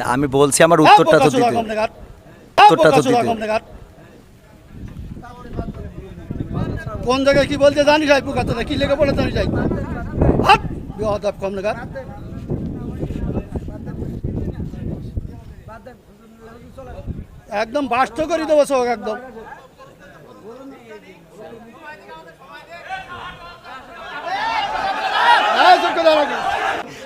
তা আমি বলছি আমার উত্তরটা তো দিতে। উত্তরটা তো দিতে। কোন জায়গায় কি বলতে জানি যাই পোকাতে কি লেগে পড়ে জানি যাই হাট বিহদাব কম নাগাদ একদম বাস্ত করে দেবো সব একদম। হ্যাঁ, চুপ করে দাঁড়াও। আপনি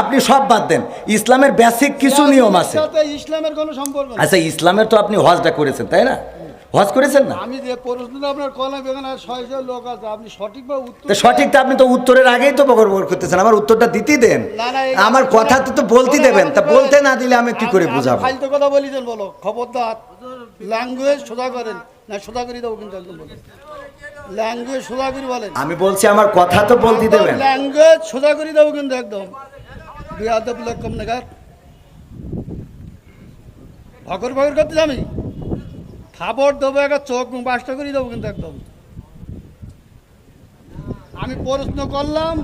আপনি সব বাদ দেন। ইসলামের বেসিক কিছু নিয়ম আছে। ইসলামের কোনো সম্পর্ক আচ্ছা ইসলামের তো আপনি হজটা করেছেন তাই না? হজ করেছেন না? আমি যে প্রশ্নটা আপনার কলাম এখানে ছয় ছয় লোক আছে আপনি সঠিকভাবে উত্তর তো সঠিকটা আপনি তো উত্তরের আগেই তো বকর করতেছেন আমার উত্তরটা দিতেই দেন। আমার কথা তো তো বলতে দেবেন তা বলতে না দিলে আমি কি করে বুঝাবো? আমি ফালতু কথা বলিছেন বলো। খবরদার ল্যাঙ্গুয়েজ সোজা করেন। না সোজা করে দেবো কিন্তু একদম ল্যাঙ্গুয়েজ সোজা করে বলেন। আমি বলছি আমার কথা তো বলতে দেবেন। ল্যাঙ্গুয়েজ সোজা করে দেবো কিন্তু একদম। বিয়াদব লোক নাগাদ ভগর ভগর করতে আমি খাবার দেবো একটা চোখ বাসটা করে দেবো কিন্তু একদম। আমি প্রশ্ন করলাম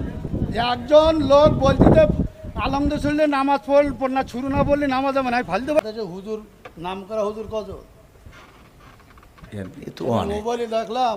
যে একজন লোক বলতে আলমদ শুনলে নামাজ পড়ল না ছুরু না বললে নামাজ হবে না। আমি ফালতে পারছি হুজুর নাম করা হুজুর কত মোবাইলে দেখলাম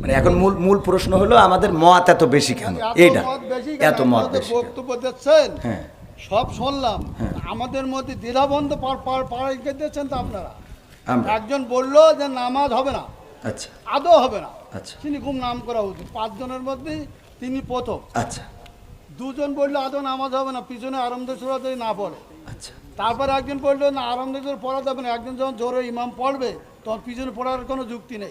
মানে এখন মূল মূল প্রশ্ন হলো আমাদের মত এত বেশি কেন? এইটা। এত মত বেশি বক্তব্য দিচ্ছেন? হ্যাঁ। সব শুনলাম। আমাদের মধ্যে দ্বিধাবন্ধ পার পার পাড়াই তো আপনারা। একজন বলল যে নামাজ হবে না। আচ্ছা। আদৌ হবে না। আচ্ছা। তিনি খুব নাম করা উচিত। পাঁচজনের মধ্যে তিনি প্রথম। আচ্ছা। দুজন বলল আদৌ নামাজ হবে না পিছনে আরামদের সুরাতে না পড়ে। আচ্ছা। তারপর একজন বলল না আরামদের পড়া যাবে না। একজন যখন জোরে ইমাম পড়বে তখন পিছনে পড়ার কোনো যুক্তি নেই।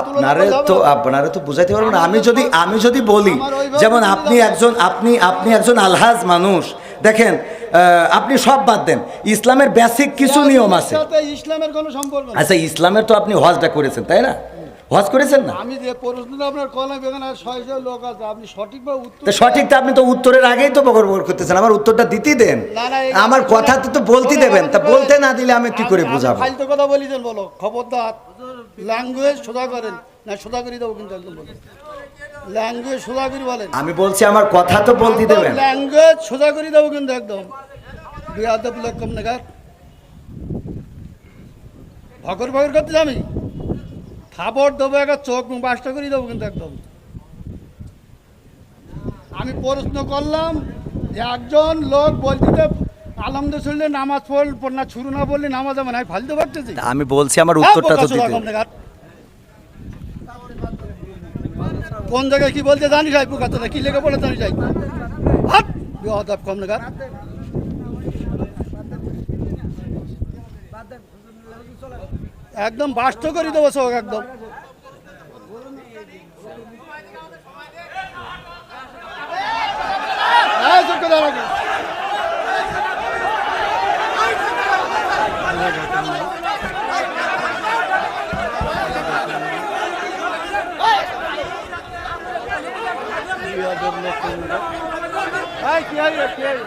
আপনারে তো। তো বুঝাইতে আমি যদি আমি যদি বলি যেমন আপনি একজন আপনি আপনি একজন আলহাজ মানুষ। দেখেন আপনি সব বাদ দেন। ইসলামের বেসিক কিছু নিয়ম আছে। ইসলামের কোনো সম্পর্ক আচ্ছা ইসলামের তো আপনি হজটা করেছেন তাই না? হজ করেছেন না? আমি যে প্রশ্নটা আপনার কলাম এখানে ছয় ছয় লোক আছে আপনি সঠিকভাবে উত্তর তো আপনি তো উত্তরের আগেই তো বকর বকর করতেছেন। আমার উত্তরটা দিতেই দেন। আমার কথা তো তো বলতে দেবেন। তা বলতে না দিলে আমি কি করে বুঝাবো? ফালতু কথা বলিছেন বলো। খবরদার ল্যাঙ্গুয়েজ সোজা করেন না সোজা করে দেবো কিন্তু একদম বলেন ল্যাঙ্গুয়েজ সোজা করে বলেন। আমি বলছি আমার কথা তো বলতে দেবেন। ল্যাঙ্গুয়েজ সোজা করে দেবো কিন্তু একদম। বিয়াদব লোক কম নাগাদ ভগর ভগর করতে আমি খাবার দেবো একটা চোখ বাসটা করে দেবো কিন্তু একদম। আমি প্রশ্ন করলাম যে একজন লোক বলতে আলমদ শুনলে নামাজ পড়ল না ছুরু না বললে নামাজ আমি ফালতে পারতেছি আমি বলছি আমার উত্তরটা তো দিতে। কোন জায়গায় কি বলতে জানি যাই পোকাতে কি লেগে বলে জানি যাই হাট বিহদাব কম নাগাদ একদম বাস্ত করে দেবো সব একদম হ্যাঁ, চুপ করে দাঁড়াও। লোক কোনটা। এই, কি হয় কি হয়?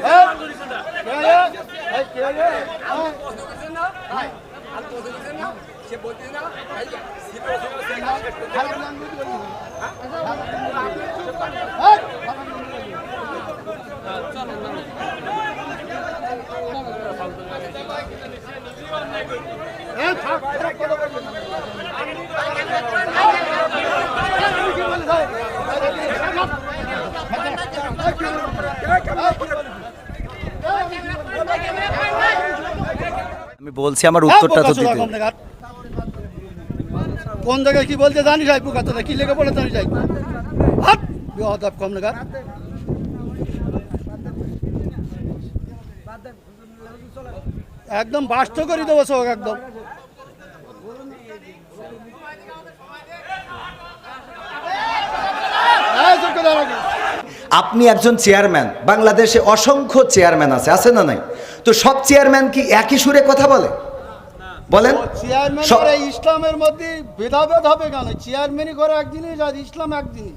হ্যাঁ? হ্যাঁ? আমার বড় বড় উত্তর না দিয়ে বেয়াদব আমি বলছি আমার উত্তরটা তো দিতে। কোন জায়গায় কি বলতে জানি যাই পোকা কি লেগে পড়ে জানিস যাই বেহদাব কম দেখার একদম বাস্ত করে দেবো সব একদম। আপনি একজন চেয়ারম্যান বাংলাদেশে অসংখ্য চেয়ারম্যান আছে আছে না নাই? তো সব চেয়ারম্যান কি একই সুরে কথা বলে? বলেন। চেয়ারম্যান ইসলামের মধ্যে ভেদাভেদ হবে কেন? চেয়ারম্যানই করে এক জিনিস আর ইসলাম এক জিনিস।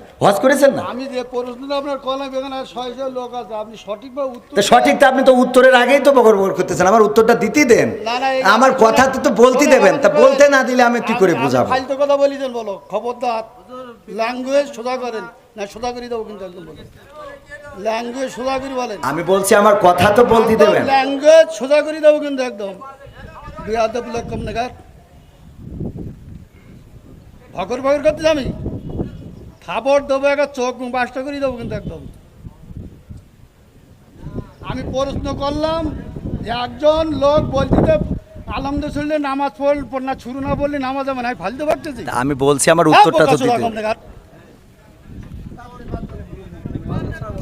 হজ করেছেন না? আমি যে প্রশ্নটা আপনার কলাম এখানে ছয়শো লোক আছে আপনি সঠিকভাবে উত্তর সঠিক তো আপনি তো উত্তরের আগেই তো বকর বকর করতেছেন আমার উত্তরটা দিতেই দেন। না, না, আমার কথা তো তো বলতে দেবেন তা বলতে না দিলে আমি কি করে আপনি বুঝাবো? ফালতু কথা বলিছেন বলো খবরদার। ল্যাঙ্গুয়েজ সোজা করেন। না সোজা করে দেবো কিন্তু একদম বলো। ল্যাঙ্গুয়েজ সোজা করে বলেন। আমি বলছি আমার কথা তো বলতে দেবেন। ল্যাঙ্গুয়েজ সোজা করে দেবো কিন্তু একদম। বিয়াদব লোক কম নেগার ভকর ভকর করতে আমি খাবার দেবো একটা চোখ বাসটা করে দেবো কিন্তু একদম। আমি প্রশ্ন করলাম যে একজন লোক বলতে আলহামদুলিল্লাহ নামাজ পড়ল না শুরু না বললে নামাজ না ফালতে পারতেছি আমি বলছি আমার উত্তরটা তো হ্যাঁ, দিতে।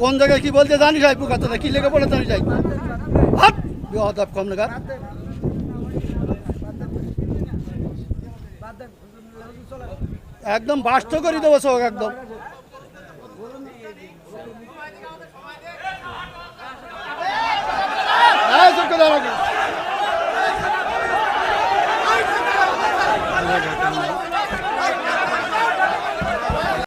কোন জায়গায় কি বলতে জানিস ভাই পোকা কি লেগে বলে জানিস হাট বেহদাব কম একদম বাস্ত করে দেবো চোখ একদম।